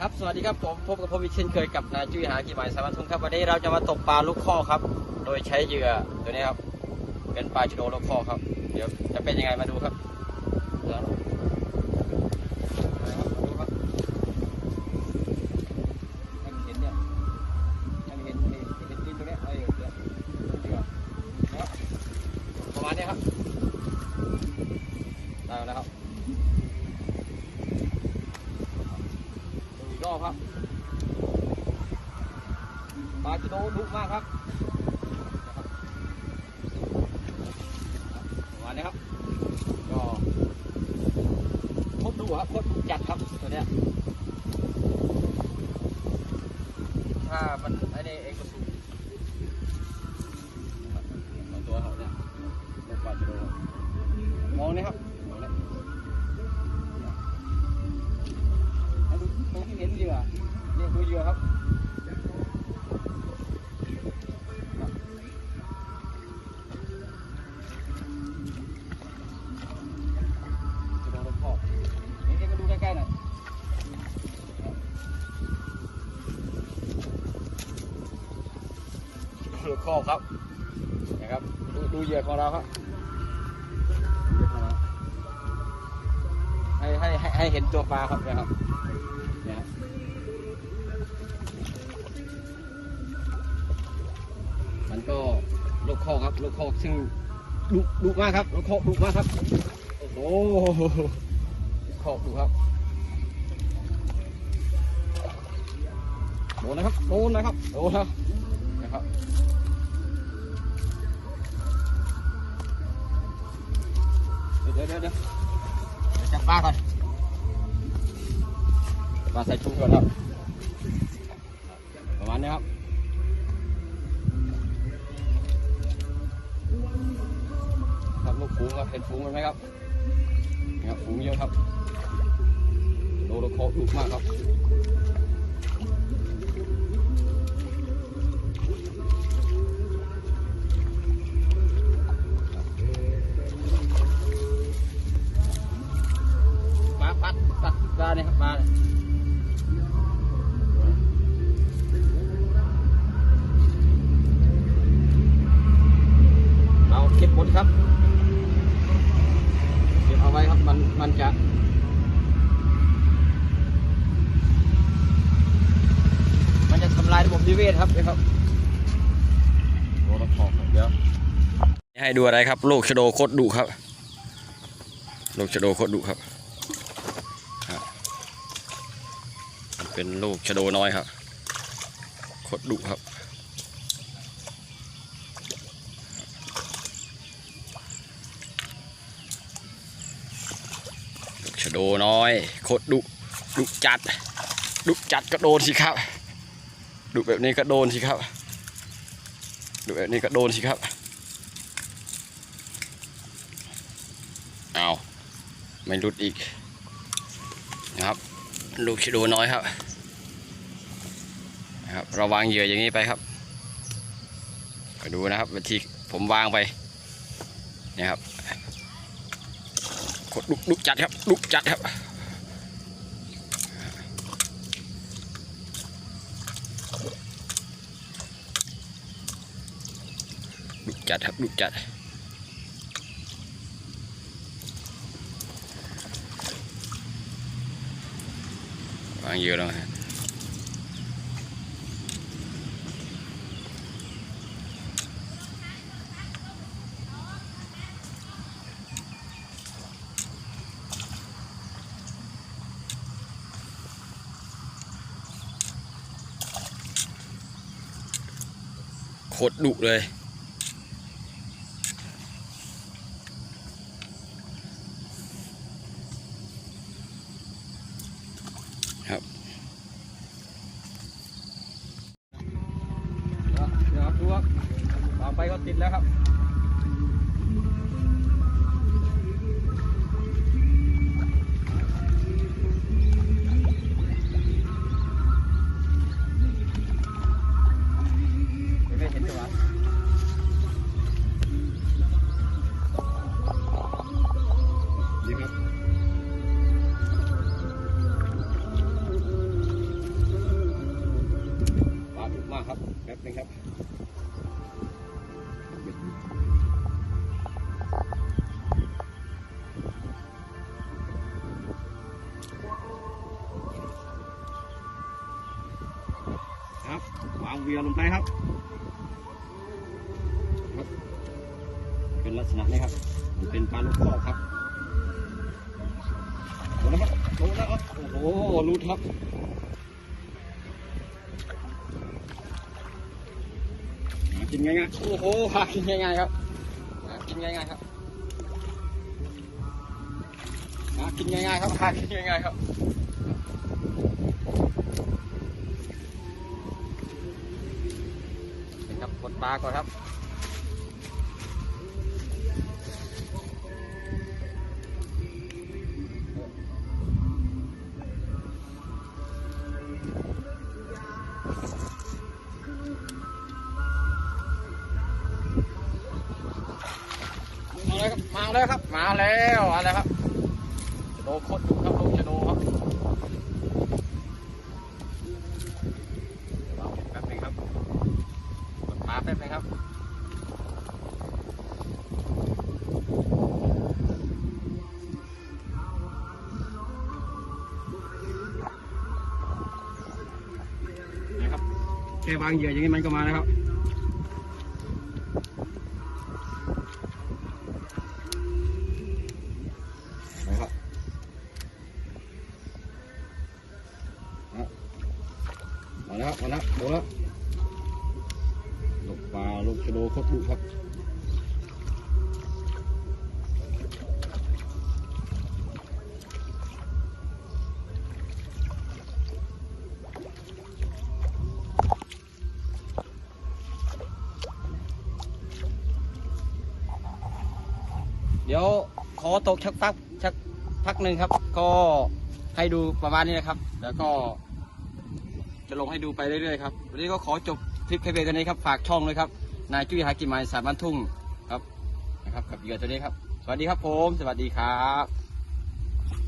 ครับ สวัสดีครับผมพบกับผมอีกเช่นเคยกับนายจุ้ยหากีหมายสามัญทุงครับวันนี้เราจะมาตกปลาลูกข้อครับ โดยใช้เหยื่อตัวนี้ครับ เป็นปลาชโดลูกข้อครับ เดี๋ยวจะเป็นยังไงมาดูครับ รอบครับปลาจิโดดุมากครับประมาณนี้ครับ ก็โคตรดุครับโคตรดุจัดครับตัวเนี้ยถ้ามันไอ้นี่เองก็สูงตัวเขาเนี่ยปลาจิโดมองนี่ครับ รงที่เห็นเหยื่อนี่ดูเหยื่อครับจะโดนรถพ่อนี่เอ็งมาดูใกล้ๆหน่อยรถคอบครับนะครับดูดูเหยื่อของเราครับเหยื่อของเราให้ให้ให้ให้เห็นตัวปลาครับนะครับเนี่ย มันก็ลูกคอกครับลูกคอกซึ่งดุดุมากครับลูกคอกดุมากครับ โอ้โหลูกคอกดุครับโดนนะครับโดนนะครับโดนครับนะครับเดี๋ยวเดี๋ยวเดี๋ยวจับปลาก่อนมาใส่ถุงก่อนครับประมาณนี้ครับ งครับเห็นฟูงมันไหมครับนี่ครับฟูงเยอะครับโดโลโคดุมากครับ ระบบนิเวศครับเดี๋ยวครับโอ้เราขอบครับเดี๋ยวให้ดูอะไรครับ โลกชะโดโคตรดุครับ โลกชะโดโคตรดุครับมันเป็นลูกชะโดน้อยครับโคตรดุครับลูกชะโดน้อยโคตรดุดุจัดดุจัดก็โดนสิครับ ดุแบบนี้ก็โดนสิครับดุแบบนี้ก็โดนสิครับเอาไม่หลุดอีกนะครับลูกชิโดน้อยครับนะครับเราวางเหยื่ออย่างนี้ไปครับก็ดูนะครับวิธีผมวางไปนี่ครับกดลุกลุกจัดครับลุกจัดครับ จัดครับลุจัดวางเยอะแล้วฮะโคตรดุเลย เวียลงไปครับ เป็นลักษณะนี้ครับ มันเป็นปลาลูกคอครับโดนแล้วครับโดนแล้วครับโอ้โหรูดครับกินง่ายๆ โอ้โหหากินง่ายๆครับหากินง่ายๆครับหากินง่ายๆครับหากินง่ายๆครับ นี่ครับก ดปลาก่อนครับมาแล้วครับ มาแล้วครับ มาแล้วอะไรครับโดโคดครับ ดปลาแป๊บนึงครับนะครับแค่วางเหยื่ออย่างนี้มันก็มาแล้วครับนะครับอะมาแล้วครับมาแล้วโดนแล้วลูก ปลาลูกชะโดคตรดุครับเดี๋ยวขอตกชักพักชักพักหนึ่งครับ ก็ให้ดูประมาณนี้นะครับ แล้วก็จะลงให้ดูไปเรื่อยๆครับ วันนี้ก็ขอจบ คลิปแค่เพียงเท่านี้ครับฝากช่องเลยครับนายจุ้ยหากินไม้สามบ้านทุ่งครับนะครับกับเหยื่อตัวนี้ครับ สวัสดีครับผม สวัสดีครับ